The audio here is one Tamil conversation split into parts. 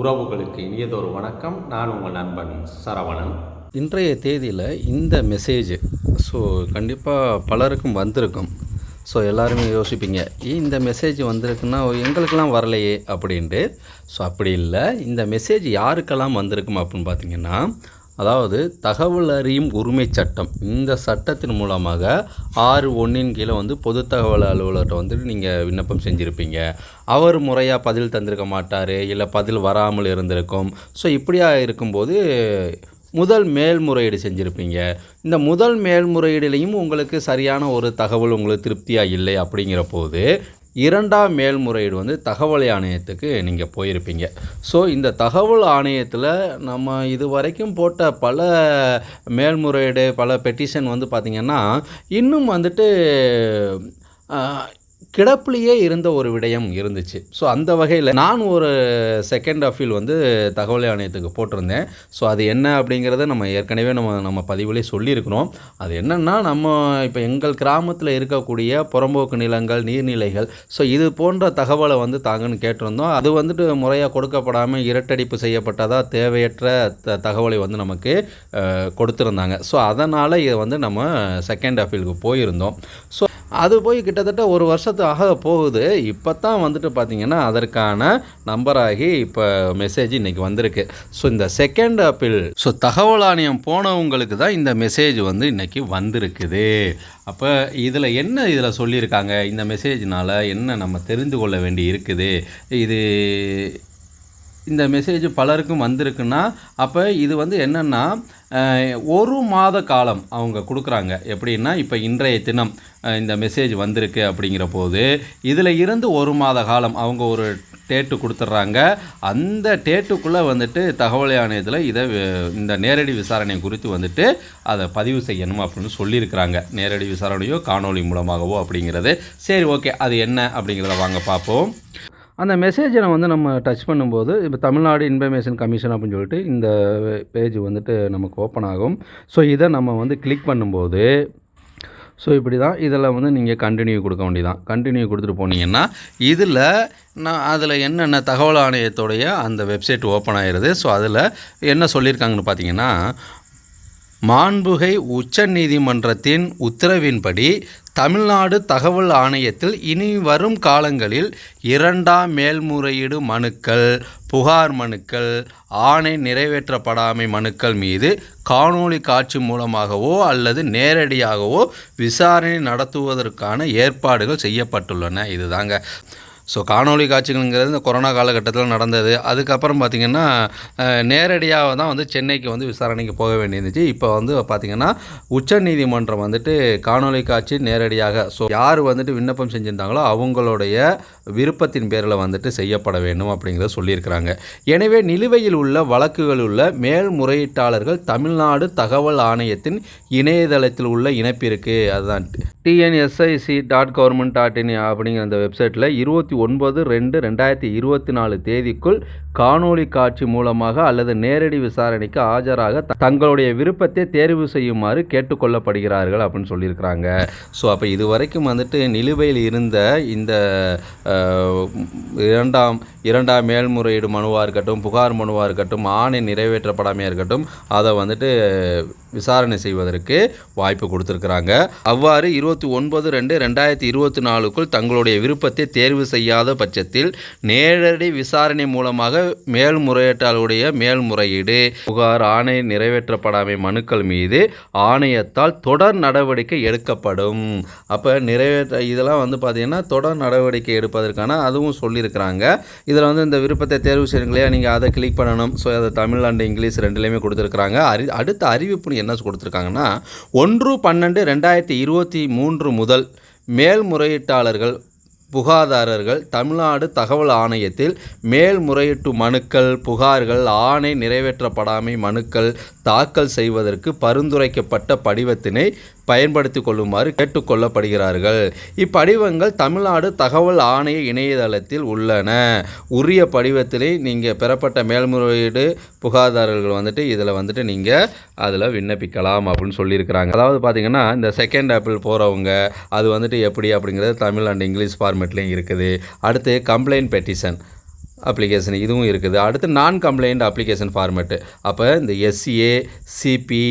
உறவுகளுக்கு இனியதொரு வணக்கம். நான் உங்கள் நண்பன் சரவணன். இன்றைய தேதியில் இந்த மெசேஜ் ஸோ கண்டிப்பாக பலருக்கும் வந்திருக்கும். ஸோ எல்லாருமே யோசிப்பீங்க இந்த மெசேஜ் வந்திருக்குன்னா எங்களுக்கெல்லாம் வரலையே? அப்படின்ட்டு. ஸோ அப்படி இல்லை. இந்த மெசேஜ் யாருக்கெல்லாம் வந்திருக்கும் அப்படின்னு பார்த்தீங்கன்னா அதாவது தகவல் அறியும் உரிமை சட்டம். இந்த சட்டத்தின் மூலமாக ஆறு ஒன்றின் கீழே வந்து பொது தகவல் அலுவலர்கிட்ட வந்துட்டு நீங்கள் விண்ணப்பம் செஞ்சுருப்பீங்க. அவர் முறையாக பதில் தந்திருக்க மாட்டார் இல்லை பதில் வராமல் இருந்திருக்கும். ஸோ இப்படியா இருக்கும்போது முதல் மேல்முறையீடு செஞ்சுருப்பீங்க. இந்த முதல் மேல்முறையீடுலேயும் உங்களுக்கு சரியான ஒரு தகவல் உங்களுக்கு திருப்தியாக இல்லை அப்படிங்கிற போது இரண்டாம் மேல்முறையீடு வந்து தகவல் ஆணையத்துக்கு நீங்கள் போயிருப்பீங்க. ஸோ இந்த தகவல் ஆணையத்தில் நம்ம இது வரைக்கும் போட்ட பல மேல்முறையீடு பல பெட்டிஷன் வந்து பார்த்திங்கன்னா இன்னும் வந்துட்டு கிடப்புலேயே இருந்த ஒரு விடயம் இருந்துச்சு. ஸோ அந்த வகையில் நான் ஒரு செகண்ட் அஃபீல் வந்து தகவல் ஆணையத்துக்கு போட்டிருந்தேன். ஸோ அது என்ன அப்படிங்கிறத நம்ம ஏற்கனவே நம்ம நம்ம பதிவிலே சொல்லியிருக்கிறோம். அது என்னென்னா நம்ம இப்போ எங்கள் கிராமத்தில் இருக்கக்கூடிய புறம்போக்கு நிலங்கள் நீர்நிலைகள் ஸோ இது போன்ற தகவலை வந்து தாங்கன்னு கேட்டிருந்தோம். அது வந்துட்டு முறையாக கொடுக்கப்படாமல் இரட்டடிப்பு செய்யப்பட்டதாக தேவையற்ற த தகவலை வந்து நமக்கு கொடுத்துருந்தாங்க. ஸோ அதனால் இதை வந்து நம்ம செகண்ட் அஃபீலுக்கு போயிருந்தோம். ஸோ அது போய் கிட்டத்தட்ட ஒரு வருஷத்து ஆக போகுது. இப்போ தான் வந்துட்டு பார்த்தீங்கன்னா அதற்கான நம்பராகி இப்போ மெசேஜ் இன்றைக்கி வந்திருக்கு. ஸோ இந்த செகண்ட் அப்பீல் ஸோ தகவல் ஆணையம் போனவங்களுக்கு தான் இந்த மெசேஜ் வந்து இன்றைக்கி வந்திருக்குது. அப்போ இதில் என்ன இதில் சொல்லியிருக்காங்க? இந்த மெசேஜ்னால் என்ன நம்ம தெரிந்து கொள்ள வேண்டி இருக்குது? இது இந்த மெசேஜ் பலருக்கும் வந்திருக்குன்னா அப்போ இது வந்து என்னென்னா ஒரு மாத காலம் அவங்க கொடுக்குறாங்க. எப்படின்னா இப்போ இன்றைய தினம் இந்த மெசேஜ் வந்திருக்கு அப்படிங்கிற போது இதில் இருந்து ஒரு மாத காலம் அவங்க ஒரு டேட்டு கொடுத்துட்றாங்க. அந்த டேட்டுக்குள்ளே வந்துட்டு தகவல் ஆணையத்தில் இதை இந்த நேரடி விசாரணை குறித்து வந்துட்டு அதை பதிவு செய்யணும் அப்படின்னு சொல்லியிருக்கிறாங்க. நேரடி விசாரணையோ காணொளி மூலமாகவோ அப்படிங்கிறது. சரி ஓகே அது என்ன அப்படிங்கிறத வாங்க பார்ப்போம். அந்த மெசேஜை வந்து நம்ம டச் பண்ணும்போது இப்போ தமிழ்நாடு இன்ஃபர்மேஷன் கமிஷன் அப்படின்னு சொல்லிட்டு இந்த பேஜ் வந்துட்டு நமக்கு ஓப்பன் ஆகும். ஸோ இதை நம்ம வந்து கிளிக் பண்ணும்போது ஸோ இப்படி தான் இதில் வந்து நீங்கள் கண்டினியூ கொடுக்க வேண்டியதான் கண்டினியூ கொடுத்துட்டு போனீங்கன்னா இதில் நான் அதில் என்னென்ன தகவல் ஆணையத்துடைய அந்த வெப்சைட் ஓப்பன் ஆயிடுது ஸோ அதில் என்ன சொல்லியிருக்காங்கன்னு பார்த்தீங்கன்னா மாண்புகை உச்ச நீதிமன்றத்தின் உத்தரவின்படி தமிழ்நாடு தகவல் ஆணையத்தில் இனி வரும் காலங்களில் இரண்டாம் மேல்முறையீடு மனுக்கள் புகார் மனுக்கள் ஆணை நிறைவேற்றப்படாமை மனுக்கள் மீது காணொளி காட்சி மூலமாகவோ அல்லது நேரடியாகவோ விசாரணை நடத்துவதற்கான ஏற்பாடுகள் செய்யப்பட்டுள்ளன. இதுதாங்க. ஸோ காணொளி காட்சிகள்ங்கிறது இந்த கொரோனா காலகட்டத்தில் நடந்தது. அதுக்கப்புறம் பார்த்திங்கன்னா நேரடியாக தான் வந்து சென்னைக்கு வந்து விசாரணைக்கு போக வேண்டியிருந்துச்சு. இப்போ வந்து பார்த்திங்கன்னா உச்சநீதிமன்றம் வந்துட்டு காணொளி காட்சி நேரடியாக ஸோ யார் வந்துட்டு விண்ணப்பம் செஞ்சுருந்தாங்களோ அவங்களுடைய விருப்பத்தின் பேரில் வந்துட்டு செய்யப்பட வேண்டும் அப்படிங்கிறத சொல்லியிருக்கிறாங்க. எனவே நிலுவையில் உள்ள வழக்குகள் உள்ள மேல்முறையீட்டாளர்கள் தமிழ்நாடு தகவல் ஆணையத்தின் இணையதளத்தில் உள்ள இணைப்பிற்கு அதுதான் TNSIC dot government dot in அப்படிங்கிற அந்த வெப்சைட்டில் இருபத்தி ஒன்பது ரெண்டு ரெண்டாயிரத்தி இருபத்தி நாலு தேதிக்குள் காணொளி காட்சி மூலமாக அல்லது நேரடி விசாரணைக்கு ஆஜராக தங்களுடைய விருப்பத்தை தேர்வு செய்யுமாறு கேட்டுக்கொள்ளப்படுகிறார்கள் அப்படின்னு சொல்லியிருக்கிறாங்க. ஸோ அப்போ இது வரைக்கும் வந்துட்டு நிலுவையில் இருந்த இந்த இரண்டாம் இரண்டாம் மேல்முறையீடு மனுவாக இருக்கட்டும் புகார் மனுவாக இருக்கட்டும் ஆணை நிறைவேற்றப்படாமையாக இருக்கட்டும் அதை வந்துட்டு விசாரணை செய்வதற்கு வாய்ப்பு கொடுத்துருக்குறாங்க. அவ்வாறு இருபத்தி ஒன்பது ரெண்டு ரெண்டாயிரத்தி இருபத்தி நாலுக்குள் தங்களுடைய விருப்பத்தை தேர்வு செய்யாத பட்சத்தில் நேரடி விசாரணை மூலமாக மேல்முறையீட்டாளருடைய மேல்முறையீடு புகார் ஆணை நிறைவேற்றப்படாமை மனுக்கள் மீது ஆணையத்தால் தொடர் நடவடிக்கை எடுக்கப்படும். அப்போ நிறைவேற்ற இதெல்லாம் வந்து பார்த்திங்கன்னா தொடர் நடவடிக்கை எடுப்பதற்கான அதுவும் சொல்லியிருக்கிறாங்க. இதில் வந்து இந்த விருப்பத்தை தேர்வு செய்யுங்களே நீங்கள் அதை கிளிக் பண்ணணும். ஸோ அதை தமிழ் அண்ட் இங்கிலீஷ் ரெண்டுலேயுமே கொடுத்துருக்குறாங்க. அறி அடுத்த அறிவிப்புன்னு என்ன கொடுத்துருக்காங்கன்னா ஒன்று பன்னெண்டு ரெண்டாயிரத்தி இருபத்தி மூன்று முதல் மேல்முறையீட்டாளர்கள் புகாதாரர்கள் தமிழ்நாடு தகவல் ஆணையத்தில் மேல்முறையீட்டு மனுக்கள் புகார்கள் ஆணை நிறைவேற்றப்படாமை மனுக்கள் தாக்கல் செய்வதற்கு பரிந்துரைக்கப்பட்ட படிவத்தினை பயன்படுத்தி கொள்ளுமாறு கேட்டுக்கொள்ளப்படுகிறார்கள் இப்படிவங்கள் தமிழ்நாடு தகவல் ஆணைய இணையதளத்தில் உள்ளன. உரிய படிவத்திலே நீங்கள் பெறப்பட்ட மேல்முறையீடு புகார்தாரர்கள் வந்துட்டு இதில் வந்துட்டு நீங்கள் அதில் விண்ணப்பிக்கலாம் அப்படின்னு சொல்லியிருக்கிறாங்க. அதாவது பார்த்தீங்கன்னா இந்த செகண்ட் ஆப்பிள் போகிறவங்க அது வந்துட்டு எப்படி அப்படிங்கிறது தமிழ் அண்ட் இங்கிலீஷ் ஃபார்மேட்லேயும் இருக்குது. அடுத்து கம்ப்ளைண்ட் பெட்டிஷன் அப்ளிகேஷன் இதுவும் இருக்குது. அடுத்து நான் கம்ப்ளைண்ட் அப்ளிகேஷன் ஃபார்மேட்டு அப்போ இந்த எஸ்சிஏ சிபி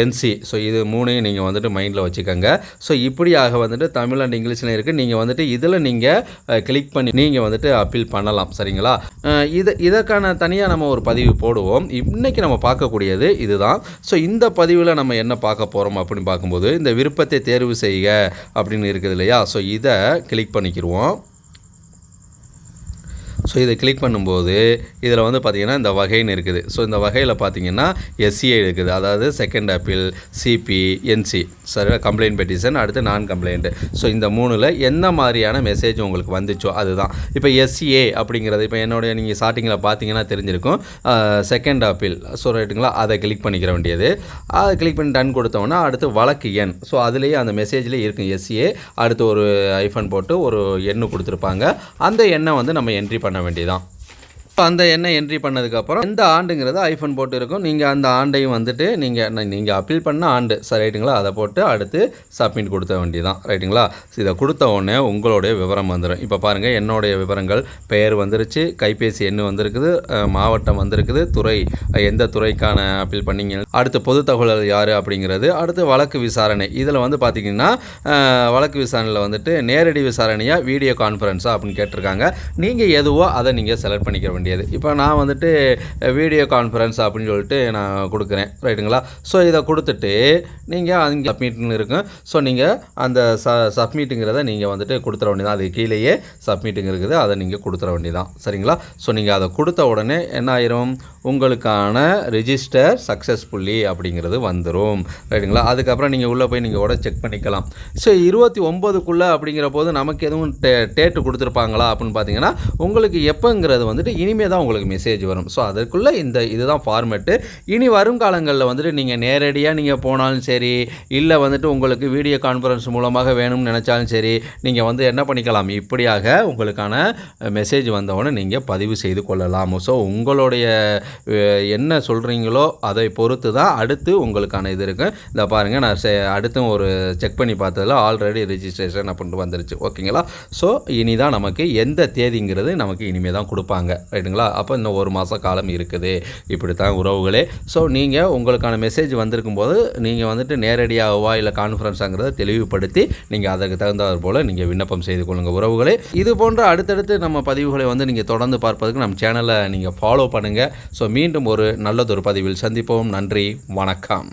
என்சி ஸோ இது மூணையும் நீங்கள் வந்துட்டு மைண்டில் வச்சுக்கோங்க. ஸோ இப்படியாக வந்துட்டு தமிழ் அண்ட் இங்கிலீஷில் இருக்குது நீங்கள் வந்துட்டு இதில் நீங்கள் கிளிக் பண்ணி நீங்கள் வந்துட்டு அப்பீல் பண்ணலாம். சரிங்களா? இது இதற்கான தனியாக நம்ம ஒரு பதிவு போடுவோம். இன்றைக்கி நம்ம பார்க்கக்கூடியது இதுதான். ஸோ இந்த பதிவில் நம்ம என்ன பார்க்க போகிறோம் அப்படின்னு பார்க்கும்போது இந்த விருப்பத்தை தேர்வு செய்க அப்படின்னு இருக்குது இல்லையா? ஸோ இதை கிளிக் பண்ணிக்கிடுவோம் ஸோ இதை கிளிக் பண்ணும்போது இதில் வந்து பார்த்திங்கன்னா இந்த வகைன்னு இருக்குது. ஸோ இந்த வகையில் பார்த்தீங்கன்னா எஸ்சிஐ இருக்குது. அதாவது செகண்ட் அப்பீல் சிபி என்சி சரி கம்ப்ளைண்ட் பெட்டிஷன் அடுத்து நான் கம்ப்ளைண்ட்டு ஸோ இந்த மூணில் எந்த மாதிரியான மெசேஜ் உங்களுக்கு வந்துச்சோ அதுதான். இப்போ எஸ்சிஏ அப்படிங்கிறது இப்போ என்னுடைய நீங்கள் ஸ்டார்டிங்கில் பார்த்தீங்கன்னா தெரிஞ்சிருக்கும். செகண்ட் அப்பீல் ஸோ ரைட்டுங்களா அதை கிளிக் பண்ணிக்கிற வேண்டியது. அதை கிளிக் பண்ணி டன் கொடுத்தோன்னா அடுத்து வழக்கு எண். ஸோ அதுலேயே அந்த மெசேஜ்லேயே இருக்கும் எஸ்சிஏ அடுத்து ஒரு ஐஃபன் போட்டு ஒரு எண்ணு கொடுத்துருப்பாங்க. அந்த எண்ணை வந்து நம்ம என்ட்ரி பண்ண பண்ண வேண்டியதான் அந்த எண்ணை என்ட்ரி பண்ணதுக்கப்புறம் எந்த ஆண்டுங்கிறது ஐஃபோன் போட்டு இருக்கும் நீங்கள் அந்த ஆண்டையும் வந்துட்டு நீங்கள் நீங்கள் அப்பீல் பண்ண ஆண்டு. சரி ரைட்டுங்களா அதை போட்டு அடுத்து சப்மிட் கொடுத்த வேண்டியதான் ரைட்டுங்களா இதை கொடுத்த உடனே உங்களுடைய விவரம் வந்துடும் இப்போ பாருங்கள் என்னுடைய விவரங்கள் பெயர் வந்துருச்சு கைபேசி எண் வந்திருக்குது மாவட்டம் வந்திருக்குது துறை எந்த துறைக்கான அப்பீல் பண்ணீங்க அடுத்து பொது தகவல் யார் அப்படிங்கிறது அடுத்து வழக்கு விசாரணை. இதில் வந்து பார்த்தீங்கன்னா வழக்கு விசாரணையில் வந்துட்டு நேரடி விசாரணையாக வீடியோ கான்ஃபரன்ஸாக அப்படின்னு கேட்டிருக்காங்க. நீங்கள் எதுவோ அதை நீங்கள் செலக்ட் பண்ணிக்க வேண்டியது இப்போ நான் வந்துட்டு வீடியோ கான்ஃபரன்ஸ் அப்படின்னு சொல்லிட்டு நான் கொடுக்குறேன். ரைட்டுங்களா? ஸோ இதை கொடுத்துட்டு நீங்கள் அங்கே சப்மிட்னு இருக்கும் ஸோ நீங்கள் அந்த ச சப்மிட்டுங்கிறத நீங்கள் வந்துட்டு கொடுத்துட வேண்டியதான் அது கீழேயே சப்மிட்டுங்க இருக்குது. அதை நீங்கள் கொடுத்துட வேண்டியதான் சரிங்களா? ஸோ நீங்கள் அதை கொடுத்த உடனே என்ன ஆயிரும்? உங்களுக்கான ரிஜிஸ்டர் சக்ஸஸ்ஃபுல்லி அப்படிங்கிறது வந்துடும் ரைட்டுங்களா? அதுக்கப்புறம் நீங்கள் உள்ளே போய் நீங்கள் கூட செக் பண்ணிக்கலாம். ஸோ இருபத்தி ஒம்போதுக்குள்ளே அப்படிங்கிற போது நமக்கு எதுவும் டே டேட்டு கொடுத்துருப்பாங்களா அப்படின்னு பார்த்தீங்கன்னா உங்களுக்கு எப்போங்கிறது வந்துட்டு இனிமேல் இனிமே தான் உங்களுக்கு மெசேஜ் வரும். ஸோ அதற்குள்ளே இந்த இதுதான் ஃபார்மேட்டு இனி வரும் காலங்களில் வந்துட்டு நீங்கள் நேரடியாக நீங்கள் போனாலும் சரி இல்லை வந்துட்டு உங்களுக்கு வீடியோ கான்ஃபரன்ஸ் மூலமாக வேணும்னு நினச்சாலும் சரி நீங்கள் வந்து என்ன பண்ணிக்கலாம்? இப்படியாக உங்களுக்கான மெசேஜ் வந்தவுடனே நீங்கள் பதிவு செய்து கொள்ளலாம். ஸோ உங்களுடைய என்ன சொல்கிறீங்களோ அதை பொறுத்து தான் அடுத்து உங்களுக்கான இது இருக்குது இந்த பாருங்கள் நான் செ- அடுத்தும் ஒரு செக் பண்ணி பார்த்ததில் ஆல்ரெடி ரிஜிஸ்ட்ரேஷன் அப்படின்ட்டு வந்துருச்சு. ஓகேங்களா ஸோ இனி தான் நமக்கு எந்த தேதிங்கிறது நமக்கு இனிமே தான் கொடுப்பாங்க. ரைட்டுங்களா அப்போ இன்னும் ஒரு மாத காலம் இருக்குது. இப்படி தான் உறவுகளே. ஸோ நீங்கள் உங்களுக்கான மெசேஜ் வந்திருக்கும் போது நீங்கள் வந்துட்டு நேரடியாகவா இல்லை கான்ஃபரன்ஸாங்கிறத தெளிவுபடுத்தி நீங்கள் அதற்கு தகுந்தாற் போல் நீங்கள் விண்ணப்பம் செய்து கொள்ளுங்கள் உறவுகளே. இது போன்ற அடுத்தடுத்து நம்ம பதிவுகளை வந்து நீங்கள் தொடர்ந்து பார்ப்பதற்கு நம்ம சேனலை நீங்கள் ஃபாலோ பண்ணுங்கள் ஸோ மீண்டும் ஒரு நல்லதொரு பதிவில் சந்திப்போம். நன்றி. வணக்கம்.